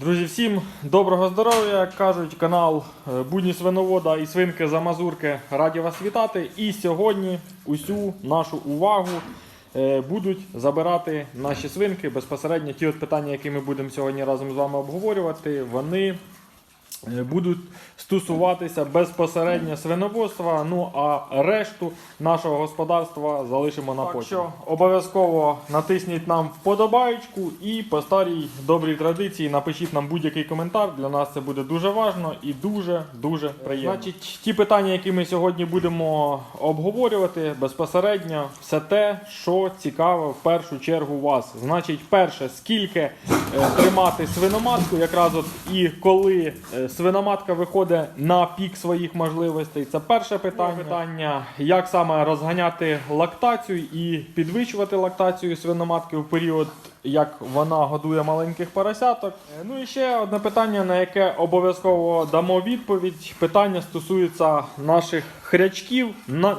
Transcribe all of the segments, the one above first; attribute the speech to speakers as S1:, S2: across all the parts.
S1: Друзі, всім доброго здоров'я! Як кажуть, канал е, Будні свиновода і свинки за мазурки раді вас вітати. І сьогодні усю нашу увагу е, будуть забирати наші свинки. Безпосередньо ті от питання, які ми будемо сьогодні разом з вами обговорювати, вони будуть стосуватися безпосередньо свиноводства. Ну а решту нашого господарства залишимо на потім. що обов'язково натисніть нам вподобаєчку і по старій добрій традиції напишіть нам будь-який коментар. Для нас це буде дуже важно і дуже дуже приємно. Значить, ті питання, які ми сьогодні будемо обговорювати, безпосередньо все те, що цікаве в першу чергу вас. Значить, перше, скільки е, тримати свиноматку, якраз от і коли е, свиноматка виходить на пік своїх можливостей. Це перше питання. питання як саме розганяти лактацію і підвищувати лактацію свиноматки в період, як вона годує маленьких поросяток. Е, Ну і ще одне питання, на яке обов'язково дамо відповідь. Питання стосується наших хрячків,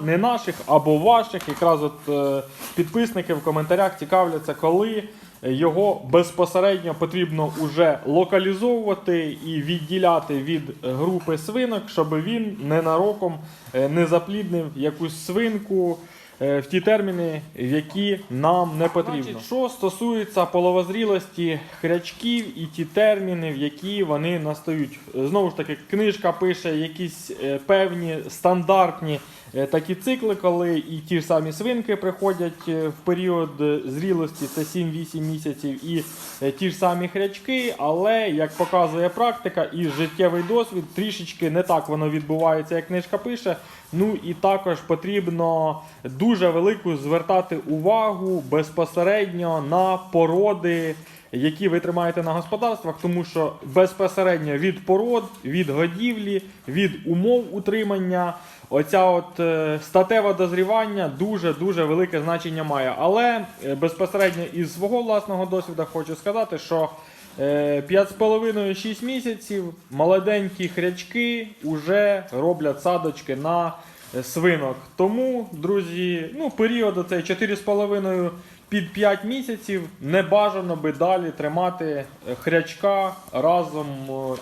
S1: не наших або ваших. Якраз от е, підписники в коментарях цікавляться, коли його безпосередньо потрібно уже локалізовувати і відділяти від групи свинок, щоб він ненароком е, не запліднив якусь свинку е, в ті терміни, в які нам не потрібно. Значить, що стосується половозрілості хрячків і ті терміни, в які вони настають. Знову ж таки, книжка пише якісь е, певні стандартні такі цикли, коли і ті ж самі свинки приходять е, в період е, зрілості, це 7-8 місяців, і е, ті ж самі хрячки, але як показує практика і життєвий досвід, трішечки не так воно відбувається, як книжка пише. Ну і також потрібно дуже велику звертати увагу безпосередньо на породи. Які ви тримаєте на господарствах, тому що безпосередньо від пород, від годівлі, від умов утримання, оця от е, статеве дозрівання дуже дуже велике значення має. Але е, безпосередньо із свого власного досвіду хочу сказати, що е, 5,5-6 місяців молоденькі хрячки вже роблять садочки на е, свинок. Тому, друзі, ну період оцей 4,5 під 5 місяців не бажано би далі тримати е, хрячка разом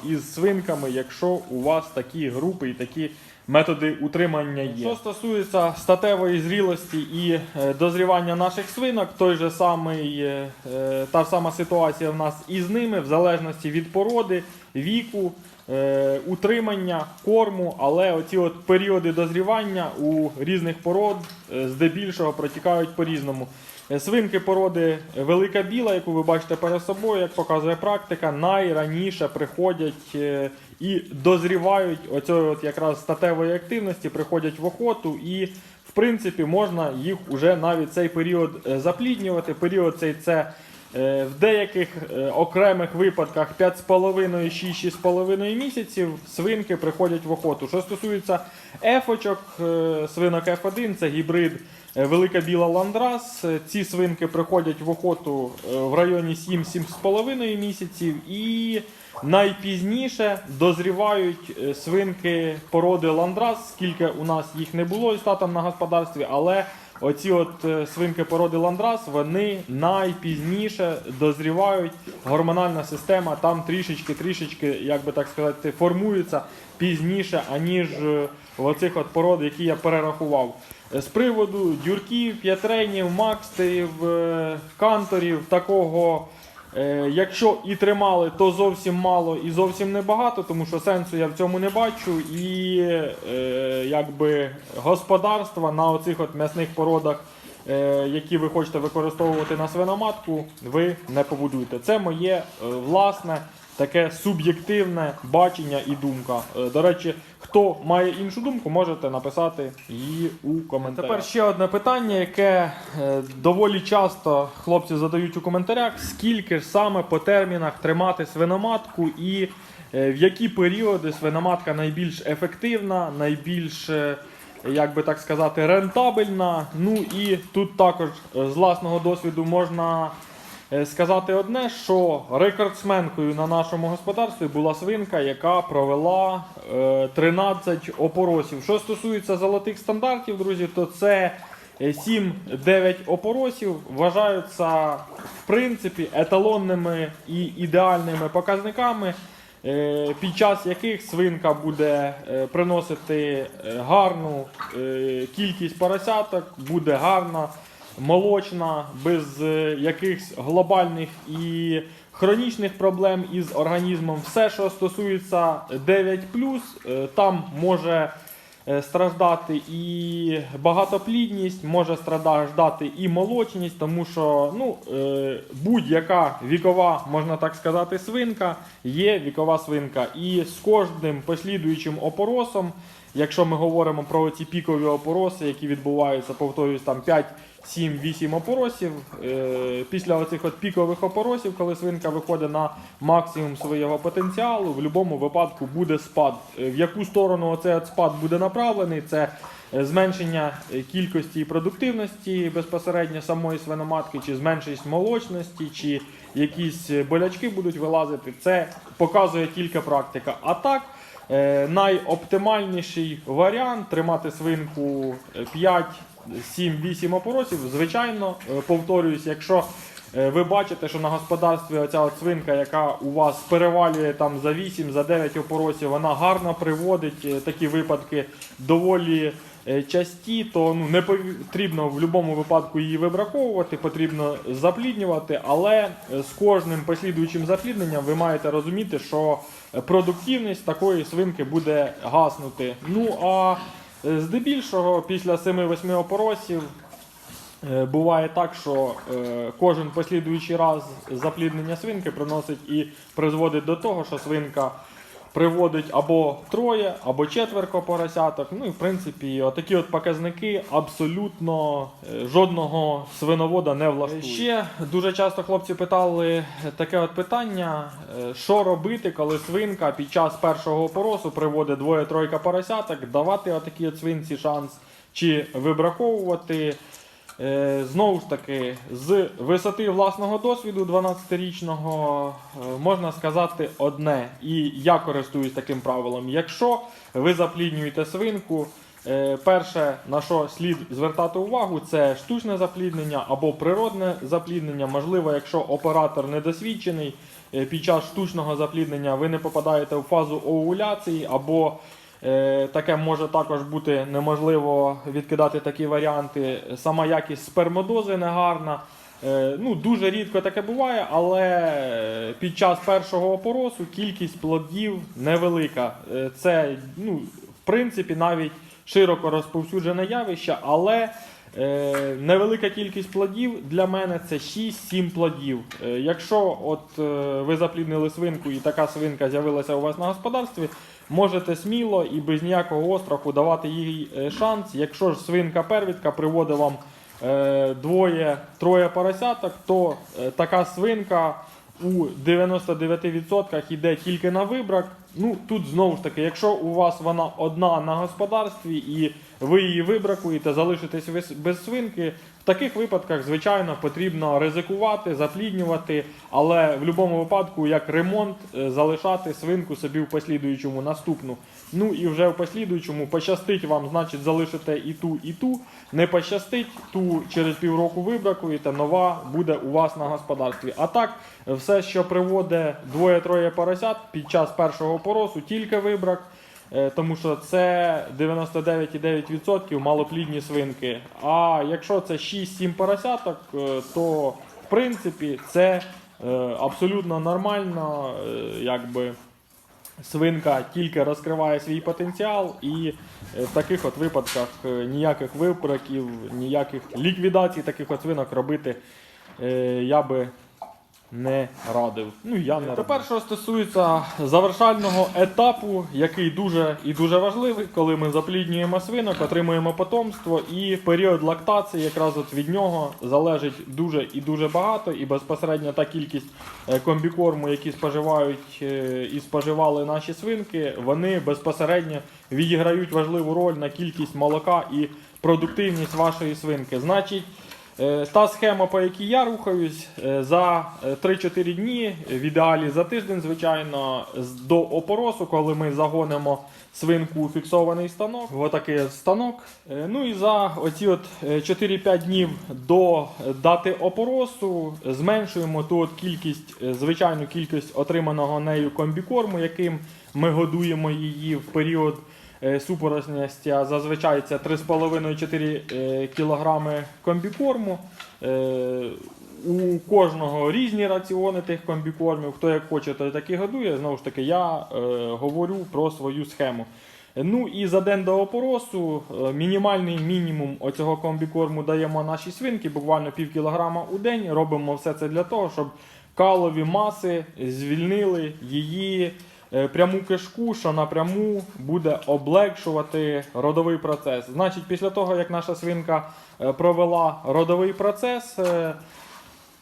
S1: із свинками, якщо у вас такі групи і такі методи утримання є. Що стосується статевої зрілості і е, дозрівання наших свинок, той же самий, е, та сама ситуація в нас і з ними, в залежності від породи, віку. Утримання корму, але оці от періоди дозрівання у різних пород здебільшого протікають по-різному. Е, Свинки породи велика біла, яку ви бачите перед собою, як показує практика, найраніше приходять е, і дозрівають от якраз статевої активності, приходять в охоту і в принципі можна їх уже навіть цей період е, запліднювати. Період цей це е, в деяких е, окремих випадках 5,5-6,5 місяців свинки приходять в охоту. Що стосується ефочок, е, свинок F1, це гібрид е, Велика Біла Ландрас. Е, Ці свинки приходять в охоту е, в районі 7-7,5 місяців і найпізніше дозрівають е, свинки породи Ландрас, скільки у нас їх не було із на господарстві, але Оці от е, свинки породи Ландрас, вони найпізніше дозрівають. Гормональна система там трішечки-трішечки, як би так сказати, формується пізніше, аніж е, в оцих от пород, які я перерахував. Е, З приводу дюрків, п'ятренів, макстерів, е, канторів, такого. Е, Якщо і тримали, то зовсім мало і зовсім небагато, тому що сенсу я в цьому не бачу. І е, якби господарства на оцих от м'ясних породах, е, які ви хочете використовувати на свиноматку, ви не побудуєте. Це моє е, власне таке суб'єктивне бачення і думка. Е, До речі, хто має іншу думку, можете написати її у коментарях. Тепер ще одне питання, яке е, доволі часто хлопці задають у коментарях: скільки ж саме по термінах тримати свиноматку і е, в які періоди свиноматка найбільш ефективна, найбільш. Як би так сказати, рентабельна. Ну і тут також з власного досвіду можна сказати одне, що рекордсменкою на нашому господарстві була свинка, яка провела е, 13 опоросів. Що стосується золотих стандартів, друзі, то це е, 7-9 опоросів вважаються в принципі еталонними і ідеальними показниками, е, під час яких свинка буде е, приносити е, гарну е, кількість поросяток, буде гарна, молочна, без е, якихось глобальних і хронічних проблем із організмом. Все, що стосується 9, е, там може е, страждати і багатоплідність, може страждати і молочність, тому що ну, будь-яка вікова, можна так сказати, свинка є вікова свинка. І з кожним послідуючим опоросом, якщо ми говоримо про ці пікові опороси, які відбуваються, повторюсь, там 5. 7-8 опоросів. Е, Після оцих от пікових опоросів, коли свинка виходить на максимум свого потенціалу, в будь-якому випадку буде спад. Е, В яку сторону оцей спад буде направлений, це е, зменшення кількості і продуктивності безпосередньо самої свиноматки, чи зменшення молочності, чи якісь болячки будуть вилазити. Це показує тільки практика. А так. Е, найоптимальніший варіант тримати свинку е, 5, 7, 8 опоросів. Звичайно, е, повторююсь, якщо е, ви бачите, що на господарстві оця от свинка, яка у вас перевалює там за 8, за 9 опоросів, вона гарно приводить такі випадки доволі часті, то ну, не потрібно в будь-якому випадку її вибраковувати, потрібно запліднювати, але з кожним послідуючим заплідненням ви маєте розуміти, що продуктивність такої свинки буде гаснути. Ну а е, здебільшого після 7-8 опоросів Е, Буває так, що е, кожен послідуючий раз запліднення свинки приносить і призводить до того, що свинка приводить або троє, або четверко поросяток. Ну і в принципі, отакі от показники абсолютно е, жодного свиновода не влаштують. Ще дуже часто хлопці питали таке от питання: е, що робити, коли свинка під час першого опоросу приводить двоє-тройка поросяток, давати отакій от свинці шанс чи вибраковувати. Е, Знову ж таки, з висоти власного досвіду 12-річного е, можна сказати одне, і я користуюсь таким правилом. Якщо ви запліднюєте свинку, е, перше на що слід звертати увагу, це штучне запліднення або природне запліднення. Можливо, якщо оператор недосвідчений, під час штучного запліднення ви не попадаєте в фазу овуляції або Таке може також бути неможливо відкидати такі варіанти. Сама якість спермодози негарна. Е, Ну, дуже рідко таке буває, але під час першого опоросу кількість плодів невелика. Е, Це, ну, в принципі, навіть широко розповсюджене явище, але е, невелика кількість плодів для мене це 6-7 плодів. Е, якщо от, е, ви запліднили свинку і така свинка з'явилася у вас на господарстві, можете сміло і без ніякого остраху давати їй е, шанс. Якщо ж свинка первідка приводить вам е, двоє-троє поросяток, то е, така свинка у 99% йде тільки на вибрак. Ну тут знову ж таки, якщо у вас вона одна на господарстві і ви її вибракуєте, залишитесь без свинки. Таких випадках, звичайно, потрібно ризикувати, запліднювати, але в будь-якому випадку, як ремонт, е, залишати свинку собі в послідуючому наступну. Ну і вже в послідуючому пощастить вам, значить, залишите і ту, і ту. Не пощастить, ту через півроку вибракуєте, нова буде у вас на господарстві. А так, все, що приводить двоє-троє поросят під час першого поросу, тільки вибрак. Е, Тому що це 99,9% малоплідні свинки. А якщо це 6-7 поросяток, е, то в принципі це е, абсолютно нормально. Якби свинка тільки розкриває свій потенціал, і в таких от випадках ніяких випраків, ніяких ліквідацій таких от свинок робити я би не радив. Ну я не тепер, що стосується завершального етапу, який дуже і дуже важливий, коли ми запліднюємо свинок, отримуємо потомство, і період лактації, якраз от від нього залежить дуже і дуже багато, і безпосередньо та кількість е, комбікорму, які споживають е, і споживали наші свинки, вони безпосередньо відіграють важливу роль на кількість молока і продуктивність вашої свинки. Значить. Е, Та схема, по якій я рухаюсь, е, за е, 3-4 дні, в ідеалі за тиждень, звичайно, до опоросу, коли ми загонимо свинку у фіксований станок, отакий станок. Е, Ну і за оці от е, 4-5 днів до е, дати опоросу зменшуємо ту от кількість, е, звичайну кількість отриманого нею комбікорму, яким ми годуємо її в період е, а зазвичай це 3,5-4 е, кілограми комбікорму. Е, У кожного різні раціони тих комбікормів. Хто як хоче, той так і годує. Знову ж таки, я говорю про свою схему. Ну і за день до опоросу мінімальний мінімум оцього комбікорму даємо нашій свинки, буквально пів кілограма у день. Робимо все це для того, щоб калові маси звільнили її пряму кишку, що напряму буде облегшувати родовий процес. Значить, після того, як наша свинка е, провела родовий процес, е,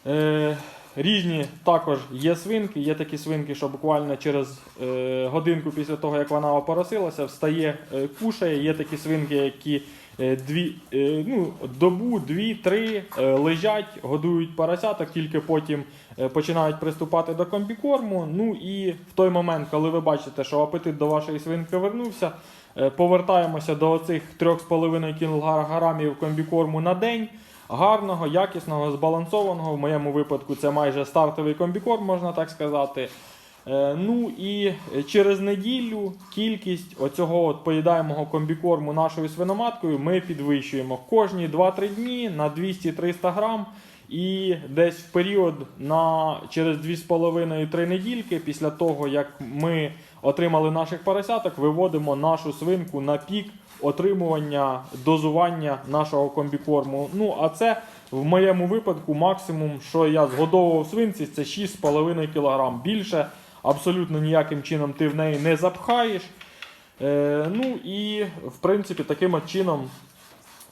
S1: е, різні також є свинки. Є такі свинки, що буквально через е, годинку після того, як вона опоросилася, встає, е, кушає. Є такі свинки, які е, дві, е, ну, добу, дві-три е, лежать, годують поросяток, тільки потім е, починають приступати до комбікорму. Ну і в той момент, коли ви бачите, що апетит до вашої свинки вернувся, е, повертаємося до оцих 3,5 кг комбікорму на день. Гарного, якісного, збалансованого. В моєму випадку це майже стартовий комбікорм, можна так сказати. Е, Ну і через неділю кількість оцього от поїдаємого комбікорму нашою свиноматкою ми підвищуємо кожні 2-3 дні на 200-300 грам. І десь в період на через 2,5-3 недільки після того, як ми отримали наших поросяток, виводимо нашу свинку на пік отримування дозування нашого комбікорму. Ну а це в моєму випадку максимум, що я згодовував свинці, це 6,5 кг. Більше абсолютно ніяким чином ти в неї не запхаєш. Е, ну і в принципі таким чином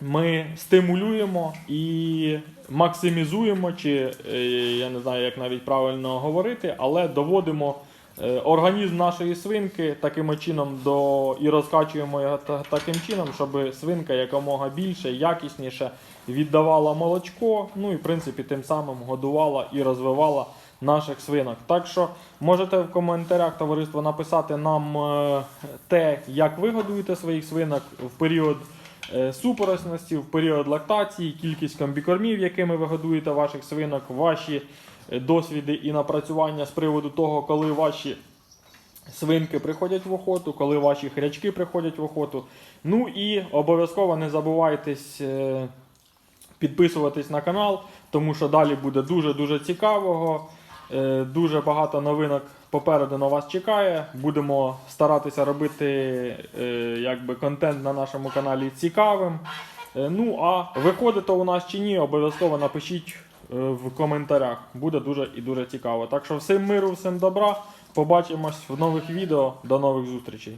S1: ми стимулюємо і максимізуємо, чи е, я не знаю, як навіть правильно говорити, але доводимо е, організм нашої свинки таким чином до і розкачуємо його та- таким чином, щоб свинка якомога більше, якісніше віддавала молочко. Ну і в принципі тим самим годувала і розвивала наших свинок. Так що можете в коментарях товариство написати нам е, те, як ви годуєте своїх свинок в період е, супоросності, в період лактації, кількість комбікормів, якими ви годуєте ваших свинок, ваші е, досвіди і напрацювання з приводу того, коли ваші свинки приходять в охоту, коли ваші хрячки приходять в охоту. Ну і обов'язково не забувайтесь підписуватись на канал, тому що далі буде дуже-дуже цікавого. Е, Дуже багато новинок попереду на вас чекає. Будемо старатися робити е, якби, контент на нашому каналі цікавим. Е, Ну а виходить у нас чи ні, обов'язково напишіть в коментарях. Буде дуже і дуже цікаво. Так що всім миру, всім добра. Побачимось в нових відео. До нових зустрічей.